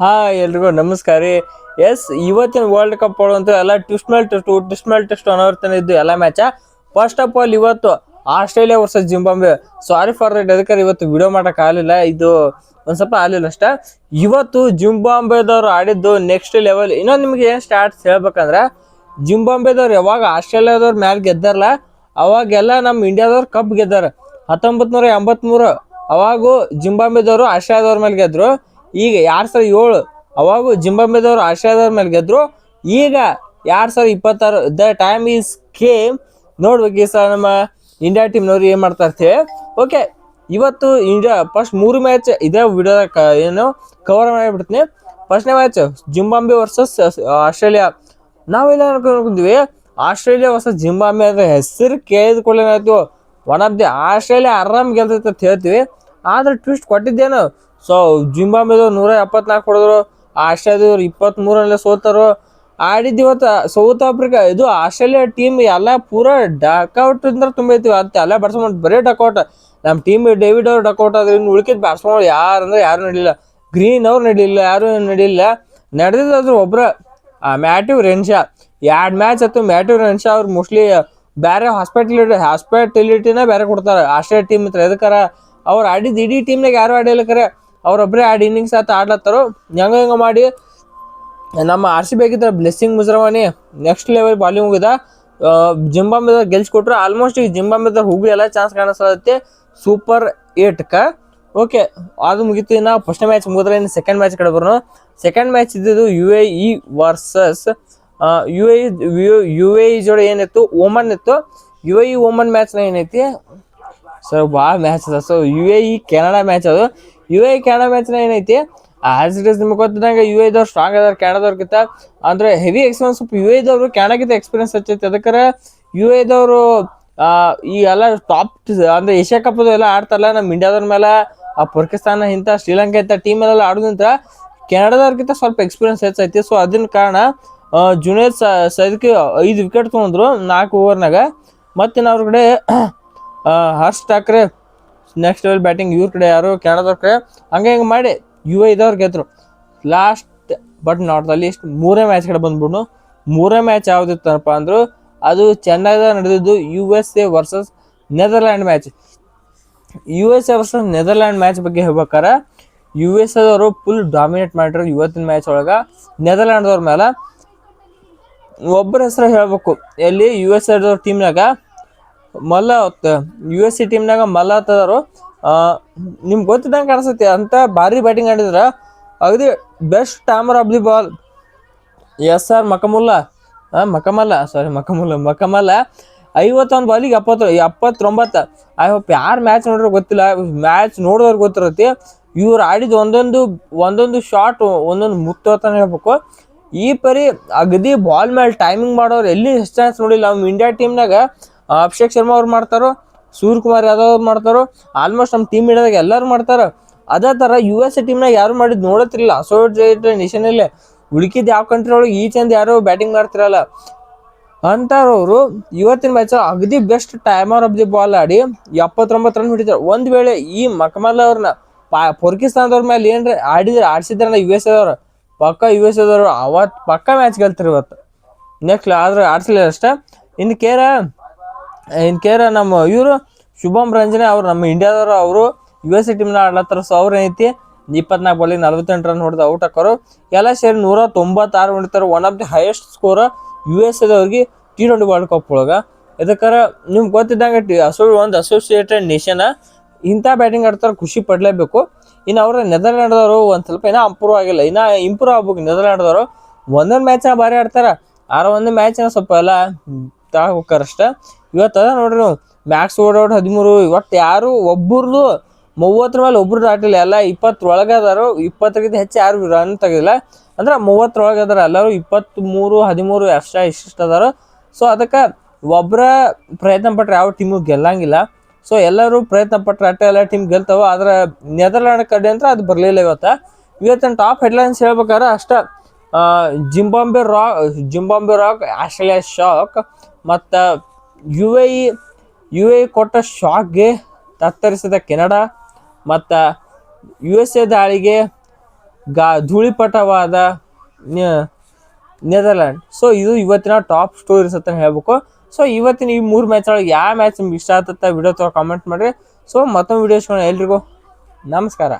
ಹಾ ಎಲ್ರಿಗೂ ನಮಸ್ಕಾರ ರೀ. ಎಸ್, ಇವತ್ತಿನ ವರ್ಲ್ಡ್ ಕಪ್ ಅಂತ ಎಲ್ಲ ಟ್ವಿಸ್ಟ್ ಮೇಲೆ ಟೆಸ್ಟ್ ಟ್ವಿಸ್ಟ್ ಮೇಲೆ ಟೆಸ್ಟ್ ಅನ್ನೋರ್ತನ ಇದ್ದು ಎಲ್ಲ ಮ್ಯಾಚ ಫಸ್ಟ್ ಆಫ್ ಆಲ್ ಇವತ್ತು Australia versus Zimbabwe sorry for that ಅದಕ್ಕೆ ಇವತ್ತು ವಿಡಿಯೋ ಮಾಡಕ್ ಆಗಲಿಲ್ಲ. ಇದು ಒಂದ್ ಸ್ವಲ್ಪ ಆಗಲಿಲ್ಲ ಅಷ್ಟ. ಇವತ್ತು ಜಿಂಬಾಂಬೆದವ್ರು ಆಡಿದ್ದು ನೆಕ್ಸ್ಟ್ ಲೆವೆಲ್ ಇನ್ನೊಂದು ನಿಮ್ಗೆ ಏನು ಸ್ಟಾರ್ಟ್ಸ್ ಹೇಳ್ಬೇಕಂದ್ರೆ ಜಿಂಬಾಂಬೆದವ್ರು ಯಾವಾಗ ಆಸ್ಟ್ರೇಲಿಯಾದವ್ರ ಮ್ಯಾಲ್ ಗೆದ್ದಾರಲ್ಲ, ಅವಾಗೆಲ್ಲ ನಮ್ಮ ಇಂಡಿಯಾದವ್ರು ಕಪ್ ಗೆದ್ದಾರ. ಹತ್ತೊಂಬತ್ತು ನೂರ ಎಂಬತ್ಮೂರು, ಅವಾಗೂ ಜಿಂಬಾಂಬೆದವರು ಆಸ್ಟ್ರೇಲಿಯಾದವ್ರ ಮೇಲೆ ಗೆದ್ರು. ಈಗ ಎರಡು ಸಾವಿರದ ಏಳು ಅವಾಗೂ ಜಿಂಬಾಬ್ವೆದವರು ಆಸ್ಟ್ರೇಲಿಯಾದವ್ರ ಮೇಲೆ ಗೆದ್ರು. ಈಗ ಎರಡ್ ಸಾವಿರದ ಇಪ್ಪತ್ತಾರು ದ ಟೈಮ್ ಈಸ್ ಕೇಮ್. ನೋಡ್ಬೇಕು ಈ ಸಲ ನಮ್ಮ ಇಂಡಿಯಾ ಟೀಮ್ನವ್ರು ಏನು ಮಾಡ್ತಾ ಇರ್ತೇವೆ ಓಕೆ ಇವತ್ತು ಇಂಡಿಯಾ ಫಸ್ಟ್ ಮೂರು ಮ್ಯಾಚ್ ಇದೇ ವಿಡಿಯೋದಾಗ ಏನು ಕವರ್ ಮಾಡಿಬಿಡ್ತೀನಿ. ಫಸ್ಟ್ನೇ ಮ್ಯಾಚ್ ಜಿಂಬಾಂಬೆ ವರ್ಸಸ್ ಆಸ್ಟ್ರೇಲಿಯಾ. ನಾವೆಲ್ಲ ಅನ್ಕೊಂಡ್ಕೊಂತೀವಿ ಆಸ್ಟ್ರೇಲಿಯಾ ವರ್ಸಸ್ ಜಿಂಬಾಂಬೆ ಅಂದ್ರೆ ಹೆಸರು ಕೇಳಿದ ಕೂಡಲೇ ಏನಾಯ್ತು? ಒನ್ ಆಫ್ ದಿ ಆಸ್ಟ್ರೇಲಿಯಾ ಆರಾಮ್ ಗೆಲ್ತೈತೆ ಅಂತ ಹೇಳ್ತೀವಿ. ಆದ್ರೆ ಟ್ವಿಸ್ಟ್ ಕೊಟ್ಟಿದ್ದೇನು. ಸೊ ಜಿಂಬಾಂಬೆದವ್ರು ನೂರ ಎಪ್ಪತ್ನಾಲ್ಕು ಹೊಡೆದ್ರು, ಆಸ್ಟ್ರೇಲಿಯಾದವ್ರು ಇಪ್ಪತ್ತ್ಮೂರಲ್ಲೇ ಸೋತರು. ಆಡಿದ್ದು ಇವತ್ತು ಸೌತ್ ಆಫ್ರಿಕಾ, ಇದು ಆಸ್ಟ್ರೇಲಿಯಾ ಟೀಮ್ ಎಲ್ಲ ಪೂರ ಡಕೌಟ್ ಅಂದ್ರೆ ತುಂಬೈತಿ ಅಂತ ಎಲ್ಲ ಬ್ಯಾಟ್ಸ್ಮನ್ ಬರೀ ಡಕೌಟ್ ನಮ್ಮ ಟೀಮ್ ಡೇವಿಡ್ ಅವ್ರು ಡಕೌಟ್ ಆದ್ರೆ ಇನ್ನು ಉಳ್ಕಿದ ಯಾರು ಅಂದ್ರೆ ಯಾರು ನಡೀಲಿಲ್ಲ. ಗ್ರೀನ್ ಅವ್ರು ನಡೀಲಿಲ್ಲ, ಯಾರು ನಡೀಲಿಲ್ಲ. ನಡೆದಿದ್ದಾದ್ರೂ ಆ ಮ್ಯಾಟಿವ್ ರೆನ್ಶಾ ಎರಡು ಮ್ಯಾಚ್ ಆಯ್ತು ಮ್ಯಾಟಿವ್ ರೆನ್ಶಾ ಅವ್ರು ಮೋಸ್ಟ್ಲಿ ಬೇರೆ ಹಾಸ್ಪಿಟಲಿಟಿ ಹಾಸ್ಪಿಟಲಿಟಿನ ಬೇರೆ ಕೊಡ್ತಾರೆ. ಆಸ್ಟ್ರೇಲಿಯಾ ಟೀಮ್ ಇತ್ರ ಎದಕ್ಕಾರ ಅವ್ರು ಆಡಿದ ಇಡೀ ಟೀಮ್ನಾಗ ಯಾರು ಆಡಿಲ್ಲ ಕರೆ ಅವ್ರೊಬ್ಬರೇ ಆಡಿ ಇನ್ನಿಂಗ್ಸ್ ಆತ ಆಡ್ಲತ್ತಾರೋ. ಹೆಂಗ ಹೆಂಗ ಮಾಡಿ, ನಮ್ಮ ಆರ್ ಸಿ ಬೇಕಿದ್ರೆ Blessing Muzarabani next level bowling ಹೋಗಿದ. ಜಿಂಬಾಂಬೆದ ಗೆಲ್ಸ್ಕೊಟ್ರು. ಆಲ್ಮೋಸ್ಟ್ ಈಗ ಜಿಂಬಾಂಬೆದ ಹೋಗಿ ಎಲ್ಲ ಚಾನ್ಸ್ ಕಾಣಿಸ್ತೈತಿ ಸೂಪರ್ ಏಟ್ಕ ಓಕೆ ಅದು ಮುಗಿತು ಇನ್ನು ಫಸ್ಟ್ ಮ್ಯಾಚ್ ಮುಗಿದ್ರೆ ಇನ್ನು ಸೆಕೆಂಡ್ ಮ್ಯಾಚ್ ಕಡೆ ಬರೋಣ. ಸೆಕೆಂಡ್ ಮ್ಯಾಚ್ ಇದ್ದಿದ್ದು U A E versus U A U A E ಜೋಡಿ ಏನಿತ್ತು? ಓಮನ್ ಇತ್ತು. ಯು ಎ ಇ ಓಮನ್ ಮ್ಯಾಚ್ನ ಏನೈತಿ? ಸರ್ ಭಾಳ ಮ್ಯಾಚ್ ಅದ so U A E Canada match ಅದು. ಯು ಎ ಕೆನಡಾ ಮ್ಯಾಚ್ನ ಏನೈತಿ? ಆಸ್ ಇಟ್ ಇಸ್ ನಿಮ್ಗೆ ಗೊತ್ತಿದ್ದಂಗೆ ಯು ದವ್ರು ಸ್ಟ್ರಾಂಗ್ ಅದಾರ ಕೆನಡಾದವ್ರಕ್ಕಿಂತ ಅಂದ್ರೆ ಹೆವಿ ಎಕ್ಸ್ಪೀರಿಯನ್ಸ್ ಸ್ವಲ್ಪ ಯು ಎದವ್ರು ಕೆನಡಾಗಿಂತ ಎಕ್ಸ್ಪೀರಿಯನ್ಸ್ ಹಚ್ಚೈತಿ. ಅದಕ್ಕೆ ಯು ಎದವರು ಈ ಎಲ್ಲ ಟಾಪ್ ಅಂದ್ರೆ ಏಷ್ಯಾ ಕಪ್ ಎಲ್ಲ ಆಡ್ತಾರಲ್ಲ ನಮ್ಮ ಇಂಡಿಯಾದವ್ರ ಮೇಲೆ ಆ ಪಾಕಿಸ್ತಾನ ಇಂಥ ಶ್ರೀಲಂಕಾ ಇಂಥ ಟೀಮ್ ಎಲ್ಲ ಆಡೋದಂತ ಕೆನಡಾದವ್ರಕ್ಕಿಂತ ಸ್ವಲ್ಪ ಎಕ್ಸ್ಪೀರಿಯನ್ಸ್ ಹೆಚ್ಚೈತಿ. ಸೊ ಅದನ್ನ ಕಾರಣ ಜೂನಿಯರ್ ಸೈದ್కి ಐದು ವಿಕೆಟ್ ತೊಗೊಂಡ್ರು ನಾಲ್ಕು ಓವರ್ನಾಗ ಮತ್ತೆ ಅವ್ರ ಕಡೆ Harsh Thakre next level batting ಇವ್ರ ಕಡೆ ಯಾರು ಕೆನಡಾದವ್ರ ಕಡೆ? ಹಂಗೆ ಹಿಂಗೆ ಮಾಡಿ ಯು ಐದವ್ರು ಗೆದ್ರು. Last but not the least ಮೂರೇ ಮ್ಯಾಚ್ ಕಡೆ ಬಂದ್ಬಿಡು ಮೂರೇ ಮ್ಯಾಚ್ ಯಾವ್ದಿತ್ತಪ್ಪ ಅಂದ್ರು, ಅದು ಚೆನ್ನೈದಾಗ ನಡೆದಿದ್ದು U S A versus Netherland match U S A versus Netherland match ಬಗ್ಗೆ ಹೇಳ್ಬೇಕಾರೆ ಯು ಎಸ್ ಎದವರು ಫುಲ್ ಡಾಮಿನೇಟ್ ಮಾಡಿರೋ ಇವತ್ತಿನ ಮ್ಯಾಚ್ ಒಳಗೆ ನೆದರ್ಲ್ಯಾಂಡ್ದವ್ರ ಮೇಲೆ ಒಬ್ಬರ ಹೆಸರು ಹೇಳಬೇಕು, ಎಲ್ಲಿ ಯು ಎಸ್ ಎದವ್ರ ಟೀಮ್ನಾಗ ಮಲ್ಲ ಯು ಎಸ್ ಸಿ ಟೀಮ್ನಾಗ ಮಲ್ಲ ಅಂತದಾರು ನಿಮ್ಗೆ ಗೊತ್ತಿದ್ದಂಗೆ ಕಾಣಿಸ್ತೈತಿ, ಅಂತ ಭಾರಿ ಬ್ಯಾಟಿಂಗ್ ಆಡಿದ್ರೆ, ಅಗದಿ best timer of the ball S R Mukkamalla. Mukkamalla sorry Mukkamalla, Mukkamalla. ಐವತ್ತೊಂದು ಬಾಲಿಗೆ ಎಪ್ಪತ್ತು, ಎಪ್ಪತ್ತೊಂಬತ್ತು. ಐ ಹೋಪ್ ಯಾರು ಮ್ಯಾಚ್ ನೋಡ್ರೆ ಗೊತ್ತಿಲ್ಲ ಮ್ಯಾಚ್ ನೋಡಿದವ್ರಿಗೆ ಗೊತ್ತಿರುತ್ತೆ. ಇವ್ರು ಆಡಿದ ಒಂದೊಂದು ಒಂದೊಂದು ಶಾಟ್ ಒಂದೊಂದು ಮುತ್ತು ಅಂತ ಹೇಳ್ಬೇಕು. ಈ ಪರಿ ಅಗದಿ ಬಾಲ್ ಮೇಲೆ ಟೈಮಿಂಗ್ ಮಾಡೋರು ಎಲ್ಲಿ ಚಾನ್ಸ್ ನೋಡಿಲ್ಲ. ನಮ್ಮ ಇಂಡಿಯಾ ಟೀಮ್ನಾಗ ಅಭಿಷೇಕ್ ಶರ್ಮಾ ಅವ್ರು ಮಾಡ್ತಾರೋ ಸೂರ್ಯಕುಮಾರ್ ಯಾದವ್ ಅವ್ರು ಮಾಡ್ತಾರೋ ಆಲ್ಮೋಸ್ಟ್ ನಮ್ಮ ಟೀಮ್ ಇಂಡಿಯಾದಾಗ ಎಲ್ಲರೂ ಮಾಡ್ತಾರ. ಅದೇ ಥರ ಯು ಎಸ್ ಎ ಟೀಮ್ನಾಗ ಯಾರು ಮಾಡಿದ್ ನೋಡತ್ತಿರಲಿಲ್ಲ ಅಸೋಸಿಯೇಟ್ ನೇಷನಲ್ಲೇ ಉಳ್ಕಿದ್ ಯಾವ ಕಂಟ್ರಿ ಒಳಗೆ ಈ ಚಂದ ಯಾರು ಬ್ಯಾಟಿಂಗ್ ಮಾಡ್ತಿರಲ್ಲ. ಅಂತಾರವರು, ಇವತ್ತಿನ ಮ್ಯಾಚ್ ಅಗದಿ best timer of the ball ಆಡಿ ಎಪ್ಪತ್ತೊಂಬತ್ತು ರನ್ ಹೊಡಿತಾರೆ. ಒಂದು ವೇಳೆ ಈ ಮಕಮಲ್ ಅವ್ರನ್ನ ಪಾ ಪಾಕಿಸ್ತಾನದವ್ರ ಮೇಲೆ ಏನ್ರ ಆಡಿದ್ರೆ ಆಡ್ಸಿದ್ರಲ್ಲ ಯು ಎಸ್ ಎದವ್ರು ಪಕ್ಕ ಯು ಎಸ್ ಎದವ್ರು ಅವತ್ತು ಪಕ್ಕ ಮ್ಯಾಚ್ ಗೆಲ್ತಾರೆ ಇವತ್ತು. ನೆಕ್ಸ್ಟ್ ಆದ್ರೆ ಆಡ್ಸಲಿಲ್ಲ ಅಷ್ಟೇ. ಇನ್ನು ಕೇರ ಇನ್ ಕೇರ ನಮ್ಮ ಇವರು ಶುಭಮ್ ರಂಜನೆ ಅವ್ರು ನಮ್ಮ ಇಂಡಿಯಾದವರು, ಅವರು ಯು ಎಸ್ ಎ ಟೀಮ್ನ ಆಡ್ಲತ್ತಾರ. ಸೊ ಅವ್ರು ಏನೈತಿ? ಇಪ್ಪತ್ನಾಲ್ಕು ಬಾಲಿಗೆ ನಲ್ವತ್ತೆಂಟು ರನ್ ಹೊಡೆದು ಔಟ್ ಹಾಕೋರು ಎಲ್ಲ ಸೇರಿ ನೂರ ತೊಂಬತ್ತಾರು ಹೊಡಿತಾರೆ one of the highest score U S ಎದವ್ರಿಗೆ T twenty world cup ಒಳಗೆ. ಇದಕ್ಕಾರ ನಿಮ್ಗೆ ಗೊತ್ತಿದ್ದಂಗೆ ಟಿ, ಅಸೋ, ಒಂದು ಅಸೋಸಿಯೇಟೆಡ್ ನೇಷನ್ ಇಂಥ ಬ್ಯಾಟಿಂಗ್ ಆಡ್ತಾರೆ, ಖುಷಿ ಪಡಲೇಬೇಕು. ಇನ್ನು ಅವರ ನೆದರ್ಲ್ಯಾಂಡ್ದವರು ಒಂದು ಸ್ವಲ್ಪ ಇನ್ನೂ ಇಂಪ್ರೂವ್ ಆಗಿಲ್ಲ. ಇನ್ನೂ ಇಂಪ್ರೂವ್ ಆಗ್ಬೇಕು. ನೆದರ್ಲ್ಯಾಂಡ್ದವರು ಒಂದೊಂದು ಮ್ಯಾಚ್ನ ಭಾರಿ ಆಡ್ತಾರೆ. ಆರ ಒಂದು ಮ್ಯಾಚ್ನ ಸ್ವಲ್ಪ ಎಲ್ಲ ತಗೋಬೇಕಷ್ಟೆ ಇವತ್ತು ಅದ ನೋಡ್ರಿ ನಾವು ಮ್ಯಾಕ್ಸ್ ಓಡೋಡ್ ಹದಿಮೂರು, ಇವತ್ತು ಯಾರು ಒಬ್ಬರದು ಮೂವತ್ತರ ಮೇಲೆ ಒಬ್ರು ದಾಟಿಲ್ಲ, ಎಲ್ಲ ಇಪ್ಪತ್ತರೊಳಗೆ ಅದಾರು, ಇಪ್ಪತ್ತಕ್ಕಿಂತ ಹೆಚ್ಚು ಯಾರು ರನ್ ತೆಗಿಲ್ಲ ಅಂದ್ರೆ ಮೂವತ್ತರೊಳಗೆ ಅದಾರ, ಎಲ್ಲರೂ ಇಪ್ಪತ್ತ್ಮೂರು ಹದಿಮೂರು ಅಷ್ಟ ಇಷ್ಟಿಷ್ಟು ಅದಾರ. ಸೊ ಅದಕ್ಕೆ ಒಬ್ಬರ ಪ್ರಯತ್ನ ಪಟ್ಟರೆ ಯಾವ ಟೀಮು ಗೆಲ್ಲಂಗಿಲ್ಲ. ಸೊ ಎಲ್ಲರೂ ಪ್ರಯತ್ನ ಪಟ್ರೆ ಅಟ್ಟೆ ಎಲ್ಲ ಟೀಮ್ ಗೆಲ್ತಾವ, ಆದ್ರೆ ನೆದರ್ಲ್ಯಾಂಡ್ ಕಡೆ ಅಂತ ಅದು ಬರಲಿಲ್ಲ ಇವತ್ತು. ಇವತ್ತಿನ ಟಾಪ್ ಹೆಡ್ಲೈನ್ಸ್ ಹೇಳ್ಬೇಕಾದ್ರೆ ಅಷ್ಟ Zimbabwe rock Zimbabwe rock Australia shock ಮತ್ತು U A E U A ಕೊಟ್ಟ ಶಾಕ್ಗೆ ತತ್ತರಿಸಿದ ಕೆನಡಾ ಮತ್ತು ಯು ಎಸ್ ಎ ದಾಳಿಗೆ ಗಾ ಧೂಳಿಪಟವಾದ ನೆದರ್ಲ್ಯಾಂಡ್ ಸೊ ಇದು ಇವತ್ತಿನ ಟಾಪ್ ಸ್ಟೋರೀಸ್ ಅಂತ ಹೇಳ್ಬೇಕು. ಸೊ ಇವತ್ತಿನ ಈ ಮೂರು ಮ್ಯಾಚ್ ಒಳಗೆ ಯಾವ ಮ್ಯಾಚ್ ನಿಮ್ಗೆ ಇಷ್ಟ ಆಗುತ್ತೆ ವಿಡಿಯೋ ತಗೋ ಕಾಮೆಂಟ್ ಮಾಡಿರಿ. ಸೊ ಮತ್ತೊಂದು ವಿಡಿಯೋಸ್ಗಳನ್ನ ಎಲ್ರಿಗೂ. ನಮಸ್ಕಾರ.